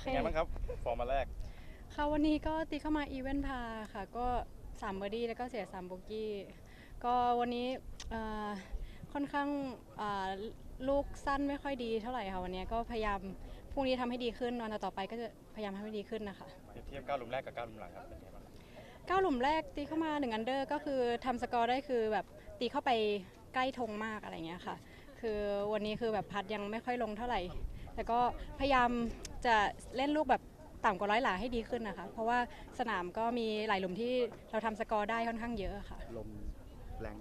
เคเป็นไงบ้างครับฟอร์มมาแรก ค่ะวันนี้ก็ตีเข้ามาอีเวนต์พาค่ะ ก็3เบอร์ดี้แล้วก็เสีย3โบกี้ ก็วันนี้เอ่อค่อนข้างอ่าลูกสั้นไม่ค่อยดีเท่าไหร่ค่ะวันนี้ก็พยายามพรุ่งนี้ทำให้ดีขึ้นวันต่อๆไปก็จะพยายามทำให้ดีขึ้นนะคะ เปรียบเทียบก้าวหลุมแรกกับก้าวหลุมหลังครับเป็นไงบ้างเก้าหลุมแรกตีเข้ามา1อันเดอร์ก็คือทำสกอร์ได้คือแบบตีเข้าไปใกล้ธงมากอะไรเงี้ยค่ะ คือวันนี้คือแบบพัดยังไม่ค่อยลงเท่าไหร่ แต่ก็พยายาม จะเล่นลูกแบบต่ำกว่าร้อยหลาให้ดีขึ้นนะคะ เพราะว่าสนามก็มีหลายหลุมที่เราทำสกอร์ได้ค่อนข้างเยอะค่ะ ลมแรง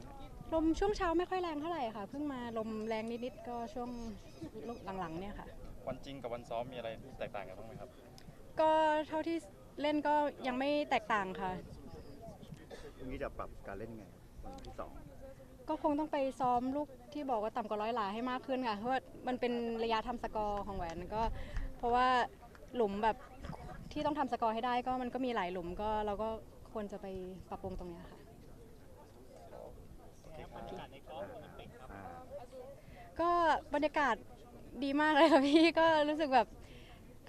ลมช่วงเช้าไม่ค่อยแรงเท่าไหร่ค่ะ เพิ่งมาลมแรงนิดๆก็ช่วงลูกหลังๆเนี่ยค่ะ วันจริงกับวันซ้อมมีอะไรที่แตกต่างกันบ้างไหมครับ ก็เท่าที่เล่นก็ยังไม่แตกต่างค่ะพรุ่งนี้จะปรับการเล่นยังไงวันที่สองก็คงต้องไปซ้อมลูกที่บอกว่าต่ำกว่าร้อยหลาให้มากขึ้นค่ะ เพราะว่ามันเป็นระยะทำสกอร์ของแหวนก็ เพราะว่าหลุมแบบที่ต้องทำสกอร์ให้ได้ก็มันก็มีหลายหลุมก็เราก็ควรจะไปปรับปรุงตรงเนี้ยค่ะ อ่าก็บรรยากาศดีมากเลยค่ะพี่ ก็รู้สึกแบบ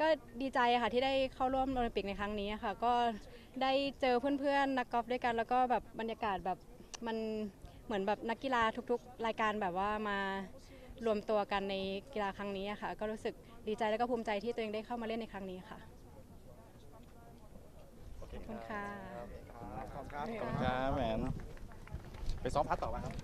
ก็ดีใจอะค่ะที่ได้เข้าร่วมโอลิมปิกในครั้งนี้อะค่ะ ก็ได้เจอเพื่อนๆนักกอล์ฟด้วยกัน แล้วก็แบบบรรยากาศแบบมันเหมือนแบบนักกีฬาทุกๆ รายการแบบว่ามา รวมตัวกันในกีฬาครั้งนี้อะค่ะ ก็รู้สึกดีใจแล้วก็ภูมิใจที่ตัวเองได้เข้ามาเล่นในครั้งนี้ค่ะโอเคขอบคุณค่ะขอบคุณครับแหมนไปซ้อมพัดต่อป่ะครับ